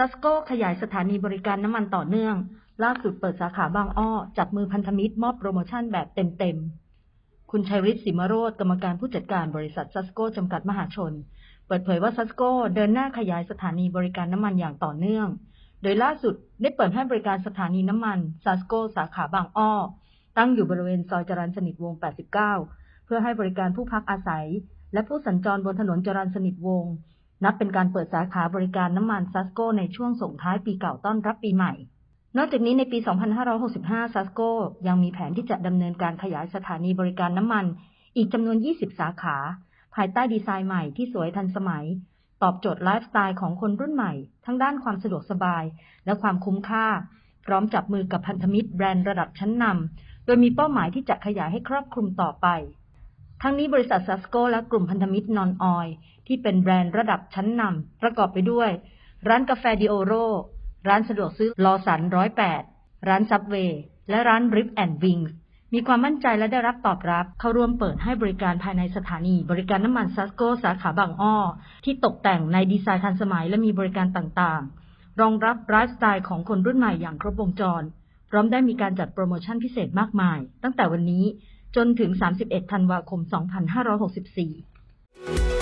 ซัสโกขยายสถานีบริการน้ำมันต่อเนื่อง ล่าสุดเปิดสาขาบางอ้อ จับมือพันธมิตรมอบโปรโมชั่นแบบเต็มๆ คุณชัยฤทธิ์สิมโรธกรรมการผู้จัดการบริษัทซัสโกจำกัดมหาชน เปิดเผยว่าซัสโกเดินหน้าขยายสถานีบริการน้ำมันอย่างต่อเนื่อง โดยล่าสุดได้เปิดให้บริการสถานีน้ำมันซัสโกสาขาบางอ้อ ตั้งอยู่บริเวณซอยจรัญสนิทวงศ์89 เพื่อให้บริการผู้พักอาศัย และผู้สัญจรบนถนนจรัญสนิทวงศ์ นับเป็นการเปิดสาขาบริการน้ำมันซัสโกในช่วงส่งท้ายปีเก่าต้อนรับปีใหม่ นอกจากนี้ในปี 2565 ซัสโกยังมีแผนที่จะดำเนินการขยายสถานีบริการน้ำมัน อีกจำนวน 20 สาขา ภายใต้ดีไซน์ใหม่ที่สวยทันสมัย ตอบโจทย์ไลฟ์สไตล์ของคนรุ่นใหม่ ทั้งด้านความสะดวกสบาย และความคุ้มค่า พร้อมจับมือกับพันธมิตรแบรนด์ระดับชั้นนำโดยมีเป้าหมายที่จะขยายให้ครอบคลุมต่อไป ทั้งนี้บริษัทซัสโกและกลุ่มพันธมิตรนอนออยที่เป็นแบรนด์ระดับชั้นนำประกอบไปด้วย ร้านกาแฟดิโอโร ร้านสะดวกซื้อลอสันร้อยแปดร้านซับเวย์และร้านริฟแอนด์วิงมีความมั่นใจและได้รับตอบรับ เข้าร่วมเปิดให้บริการภายในสถานี บริการน้ำมันซัสโกสาขาบางอ้อ ที่ตกแต่งในดีไซน์ทันสมัยและมีบริการต่างๆ รองรับไลฟ์สไตล์ของคนรุ่นใหม่อย่างครบวงจร พร้อมได้มีการจัดโปรโมชั่นพิเศษมากมาย ตั้งแต่วันนี้ จนถึง 31 ธันวาคม 2564